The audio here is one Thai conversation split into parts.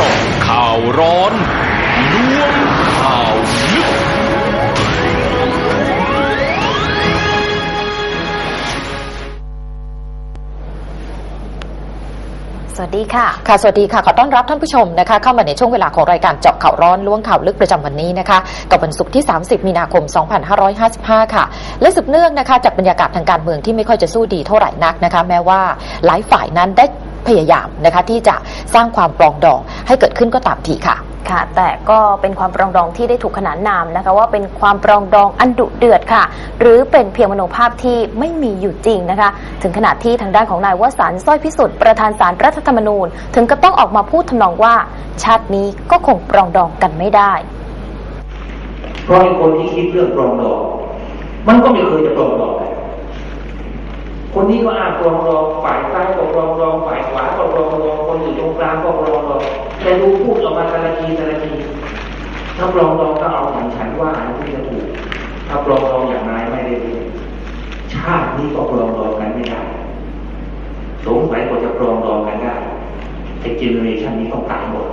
เจาะข่าวร้อนล้วงข่าวลึก สวัสดีค่ะ ค่ะ สวัสดีค่ะ ขอต้อนรับท่านผู้ชมนะคะ เข้ามาในช่วงเวลาของรายการเจาะข่าวร้อนล้วงข่าวลึกประจำวันนี้นะคะ กับวันศุกร์ที่ 30 มีนาคม 2555 ค่ะ และสืบเนื่องนะคะจากบรรยากาศทางการเมืองที่ไม่ค่อยจะสู้ดีเท่าไหร่นักนะคะ แม้ว่าหลายฝ่ายนั้นได้ พยายามนะคะที่จะสร้างความปรองดองให้เกิดขึ้นก็ตามทีค่ะ ค่ะ แต่ก็เป็นความปรองดองที่ได้ถูกขนานนามนะคะ ว่าเป็นความปรองดองอันดุเดือดค่ะ หรือเป็นเพียงมโนภาพที่ไม่มีอยู่จริงนะคะ ถึงขนาดที่ทางด้านของนายวสันต์สร้อยพิสุทธิ์ประธานสารรัฐธรรมนูญ ถึงก็ต้องออกมาพูดทำนองว่า ชาตินี้ก็คงปรองดองกันไม่ได้ เพราะไอ้คนที่คิดเรื่องปรองดอง มันก็ไม่เคยจะปรองดองเลย คนนี้ก็อ้างรองดองฝ่ายซ้ายก็รองดองฝ่ายขวาก็รองดองคนอยู่ตรงกลางก็รองดองแต่ดูพูดออกมาแต่ละทีแต่ละทีถ้ารองดองก็เอาอย่างฉันว่าอันนี้จะถูกถ้ารองดองอย่างนายไม่ได้เรื่องชาตินี้ก็รองดองกันไม่ได้สงสัยกว่าจะรองดองกันได้ไอ้เจเนอเรชันนี้ต้องตายหมด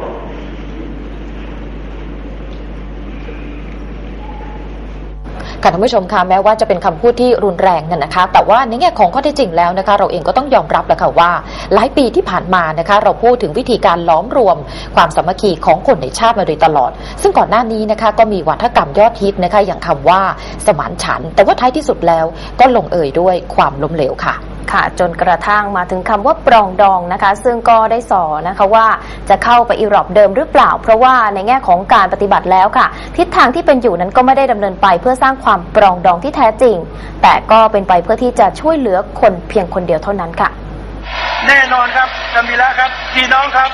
ค่ะท่านผู้ชมคะแม้ว่าจะเป็นคำพูดที่รุนแรงนั่นนะคะ แต่ว่าในแง่ของข้อเท็จจริงแล้วนะคะ เราเองก็ต้องยอมรับแหละค่ะว่า หลายปีที่ผ่านมานะคะ เราพูดถึงวิธีการล้อมรวม ความสามัคคีของคนในชาติมาโดยตลอด ซึ่งก่อนหน้านี้นะคะก็มีวัฒกรรมยอดฮิตนะคะอย่างคำว่าสมานฉัน แต่ว่าท้ายที่สุดแล้วก็ลงเอยด้วยความล้มเหลวค่ะ ค่ะจนกระทั่งมาถึงคำว่าปรองดองนะคะ ซึ่งก็ได้สอนนะคะว่าจะเข้าไปอีรอบเดิมหรือเปล่า เพราะว่าในแง่ของการปฏิบัติแล้วค่ะ ทิศทางที่เป็นอยู่นั้นก็ไม่ได้ดำเนินไปเพื่อสร้างความปรองดองที่แท้จริง แต่ก็เป็นไปเพื่อที่จะช่วยเหลือคนเพียงคนเดียวเท่านั้นค่ะ แน่นอนครับจำมีแล้วครับพี่น้องครับ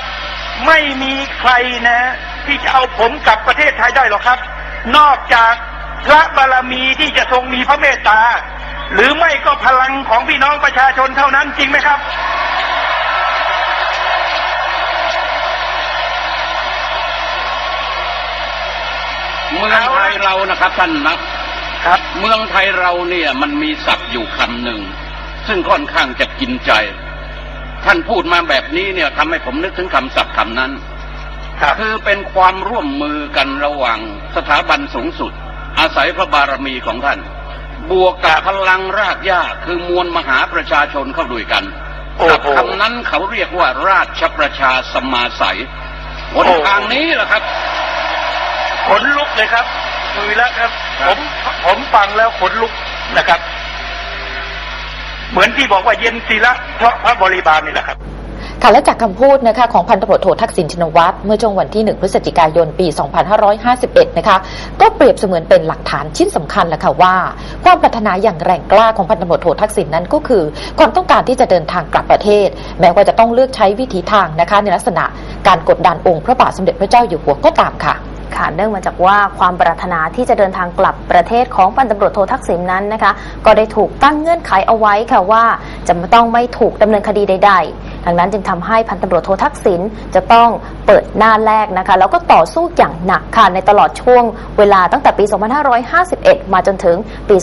ไม่มีใครนะ ที่จะเอาผมกลับประเทศไทยได้หรอกครับ นอกจากพระบารมีที่จะทรงมีพระเมตตา หรือไม่ก็พลังของพี่น้องประชาชนเท่านั้นจริงไหมครับ เมืองไทยเรานะครับท่านนะครับ เมืองไทยเราเนี่ยมันมีศัพท์อยู่คำหนึ่ง ซึ่งค่อนข้างจะกินใจ ท่านพูดมาแบบนี้เนี่ยทำให้ผมนึกถึงคำศัพท์คำนั้นครับคือเป็นความร่วมมือกันระหว่างสถาบันสูงสุด อาศัยพระบารมีของท่าน บวกกับพลังรากหญ้าคือมวลมหาประชาชนเข้าด้วยกันโอ้กับโหคำนั้นเขาเรียกว่าราชประชาสมาสัยหนทางนี้แหละครับขนลุกเลยครับคุยแล้วครับ ผมผมฟังแล้วขนลุกนะครับ เหมือนที่บอกว่าเย็นศีละเพราะพระบริบาลนี่แหละครับ ค่ะและจากคำพูดนะคะของพันตำรวจโททักษิณชินวัตรเมื่อช่วงวันที่ 1 พฤศจิกายนปี 2551 นะคะก็เปรียบเสมือนเป็นหลักฐานชิ้นสำคัญแหละค่ะว่า ความปรารถนาอย่างแรงกล้าของพันตำรวจโททักษิณนั้นก็คือ ความต้องการที่จะเดินทางกลับประเทศ แม้ว่าจะต้องเลือกใช้วิธีทางนะคะในลักษณะการกดดันองค์พระบาทสมเด็จพระเจ้าอยู่หัวก็ตามค่ะค่ะเนื่องมาจากว่าความปรารถนาที่จะเดินทางกลับประเทศของพันตำรวจโททักษิณนั้นนะคะ ก็ได้ถูกตั้งเงื่อนไขเอาไว้ค่ะว่า จะไม่ต้องไม่ถูกดำเนินคดีใด ๆ ดังนั้นจึงทำให้พันตำรวจโททักษิณจะต้องเปิดหน้าแรกนะคะแล้วก็ต่อสู้อย่างหนักค่ะในตลอดช่วงเวลาตั้งแต่ปี 2551 มาจนถึงปี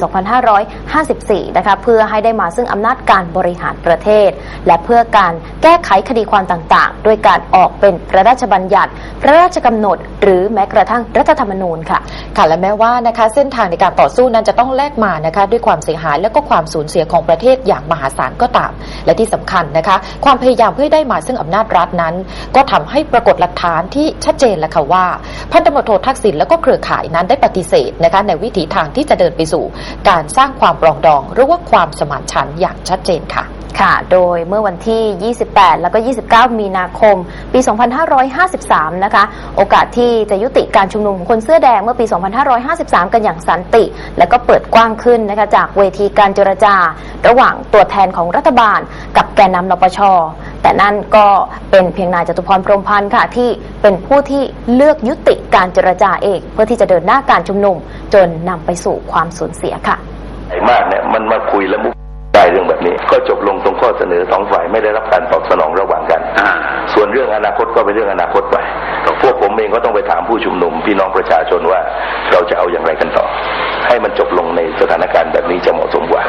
2554 นะคะเพื่อให้ได้มาซึ่งอำนาจการบริหารประเทศ และเพื่อการแก้ไขคดีความต่างๆ ด้วยการออกเป็นพระราชบัญญัติ พระราชกำหนด หรือแม้กระทั่งรัฐธรรมนูญค่ะ ค่ะและแม้ว่านะคะเส้นทางในการต่อสู้นั้นจะต้องแลกมานะคะด้วยความเสียหายและก็ความสูญเสียของประเทศอย่างมหาศาลก็ตาม และที่สำคัญนะคะความพยายามเพื่อได้มาซึ่งอำนาจรัฐนั้น ก็ทำให้ปรากฏหลักฐานที่ชัดเจนแล้วค่ะว่าพันตำรวจโททักษิณและก็เครือข่ายนั้นได้ปฏิเสธนะคะในวิถีทางที่จะเดินไปสู่ การสร้างความปรองดองหรือว่าความสมานฉันท์อย่างชัดเจนค่ะ ค่ะ โดยเมื่อวันที่ 28 แล้วก็ 29 มีนาคม ปี 2553 นะคะ โอกาสที่จะยุติการชุมนุมของคนเสื้อแดงเมื่อปี 2553 กันอย่างสันติ แล้วก็เปิดกว้างขึ้นนะคะจากเวทีการเจรจา ระหว่างตัวแทนของรัฐบาล กับแกนนำนปช แต่นั่นก็เป็นเพียงนายจตุพรพรหมพันธ์ค่ะที่เป็นผู้ที่เลือกยุติการเจรจาเองเพื่อที่จะเดินหน้าการชุมนุม จนนำไปสู่ความสูญเสียค่ะใหญ่มากเนี่ยมันมาคุยแล้วมุก ได้เรื่องแบบนี้ ก็จบลงตรงข้อเสนอสองฝ่ายไม่ได้รับการตอบสนองระหว่างกันอ่าส่วนเรื่องอนาคตก็เป็นเรื่องอนาคตไปพวกผมเองก็ต้องไปถามผู้ชุมนุม พี่น้องประชาชนว่าเราจะเอาอย่างไรกันต่อ ให้มันจบลงในสถานการณ์แบบนี้จะเหมาะสมกว่า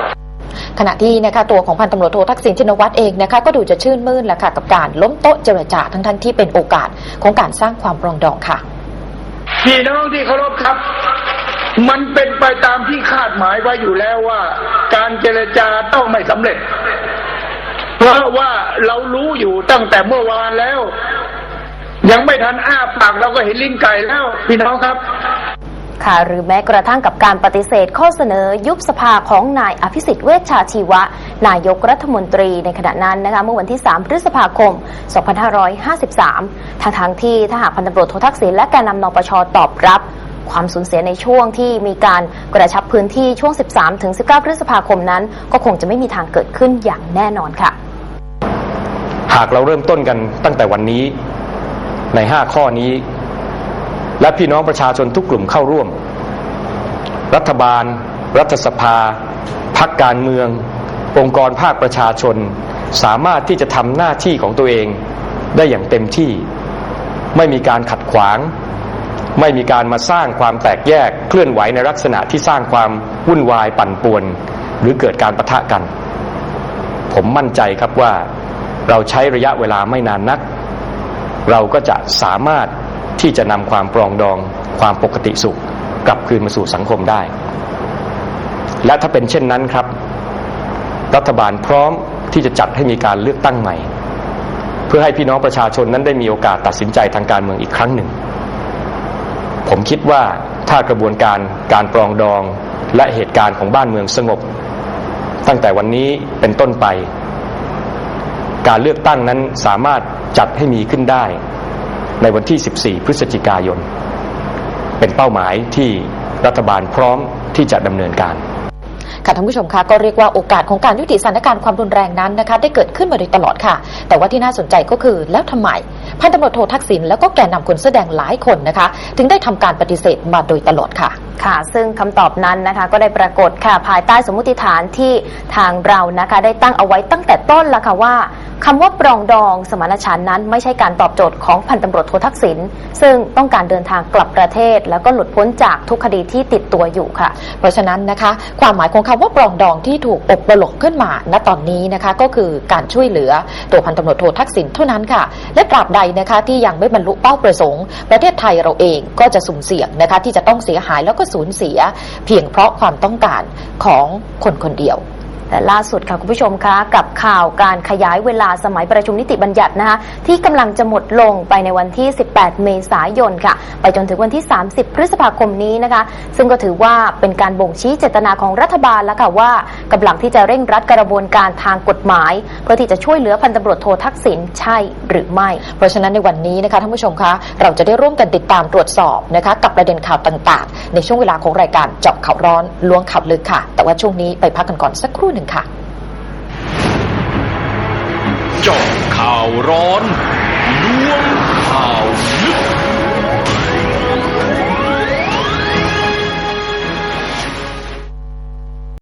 ขณะที่นะคะตัวของพันตำรวจโททักษิณชินวัตรเองนะคะก็ดูจะชื่นมื่นแหละค่ะกับการล้มโต๊ะเจรจาทั้งท่านที่เป็นโอกาสของการสร้างความปรองดองค่ะพี่น้องที่เคารพครับ มันเป็นไปตามที่คาดหมายไว้อยู่แล้วว่า การเจรจาต้องไม่สำเร็จ เพราะว่าเรารู้อยู่ตั้งแต่เมื่อวานแล้ว ยังไม่ทันอ้าปากเราก็เห็นลิ้นไก่แล้ว พี่น้องครับค่ะหรือแม้กระทั่งกับการปฏิเสธข้อเสนอยุบสภาของนายอภิสิทธิ์เวชชาชีวะ นายกรัฐมนตรีในขณะนั้นนะคะเมื่อวันที่ 3 พฤษภาคม 2553ทางทางที่ถ้าหากพันตำรวจโททักษิณและแกนนำนปชตอบรับ ความสูญเสียในช่วงที่มีการกระชับพื้นที่ช่วง 13-19 พฤษภาคมนั้น ก็คงจะไม่มีทางเกิดขึ้นอย่างแน่นอนค่ะ หากเราเริ่มต้นกันตั้งแต่วันนี้ใน 5 ข้อนี้ และพี่น้องประชาชนทุกกลุ่มเข้าร่วม รัฐบาล รัฐสภาพักการเมือง องค์กรภาคประชาชน สามารถที่จะทำหน้าที่ของตัวเองได้อย่างเต็มที่ ไม่มีการขัดขวาง ไม่มีการมาสร้างความแตกแยกเคลื่อนไหวในลักษณะที่สร้างความวุ่นวายปั่นป่วน หรือเกิดการประทะกัน ผมมั่นใจครับว่าเราใช้ระยะเวลาไม่นานนัก เราก็จะสามารถที่จะนำความปรองดองความปกติสุข กลับคืนมาสู่สังคมได้ และถ้าเป็นเช่นนั้นครับ รัฐบาลพร้อมที่จะจัดให้มีการเลือกตั้งใหม่ เพื่อให้พี่น้องประชาชนนั้นได้มีโอกาสตัดสินใจทางการเมืองอีกครั้งหนึ่ง ผมคิดว่าถ้ากระบวนการการปรองดองและเหตุการณ์ของบ้านเมืองสงบ ตั้งแต่วันนี้เป็นต้นไป การเลือกตั้งนั้นสามารถจัดให้มีขึ้นได้ ในวันที่ 14 พฤศจิกายน เป็นเป้าหมายที่รัฐบาลพร้อมที่จะดำเนินการ ค่ะท่านผู้ชมคะก็เรียกว่าโอกาสของการยุติสถานการณ์ความรุนแรงนั้นนะคะได้เกิดขึ้นมาโดยตลอดค่ะ แต่ว่าที่น่าสนใจก็คือแล้วทำไมพันตำรวจโททักษิณแล้วก็แกนนำคนแสดงหลายคนนะคะ ถึงได้ทำการปฏิเสธมาโดยตลอดค่ะ ค่ะ ซึ่งคำตอบนั้นนะคะ ก็ได้ปรากฏค่ะภายใต้สมมติฐานที่ทางเรานะคะ ได้ตั้งเอาไว้ตั้งแต่ต้นล้วค่ะว่าคำว่าปรองดองสมานฉันท์นั้น ไม่ใช่การตอบโจทย์ของพันตำรวจโททักษิณซึ่งต้องการเดินทางกลับประเทศ แล้วก็หลุดพ้นจากทุกคดีที่ติดตัวอยู่ค่ะ เพราะฉะนั้นนะคะ ความหมายของคำว่าปรองดองที่ถูกอบประหลกขึ้นมาณตอนนี้นะคะ ก็คือการช่วยเหลือตัวพันตำรวจโททักษิณเท่านั้นค่ะ และตราบใดนะคะที่ยังไม่บรรลุเป้าประสงค์ ประเทศไทยเราเองก็จะสุ่มเสี่ยงนะคะที่จะต้องเสียหายแล้วก็สูญเสีย เพียงเพราะความต้องการของคนคนเดียว แต่ล่าสุดค่ะคุณผู้ชมคะกับข่าวการขยายเวลาสมัยประชุมนิติบัญญัตินะคะที่กำลังจะหมดลงไปในวันที่ 18 เมษายนค่ะ ไปจนถึงวันที่ 30 พฤษภาคมนี้นะคะ ซึ่งก็ถือว่าเป็นการบ่งชี้เจตนาของรัฐบาลแล้วค่ะว่ากำลังที่จะเร่งรัดกระบวนการทางกฎหมาย เพื่อที่จะช่วยเหลือพันตำรวจโททักษิณใช่หรือไม่ เพราะฉะนั้นในวันนี้นะคะท่านผู้ชมคะเราจะได้ร่วมกันติดตามตรวจสอบนะคะกับประเด็นข่าวต่าง ๆ ในช่วงเวลาของรายการเจาะข่าวร้อนล้วงข่าวลึกค่ะ แต่ว่าช่วงนี้ไปพักกันก่อนสักครู่หนึ่งค่ะจบข่าวร้อน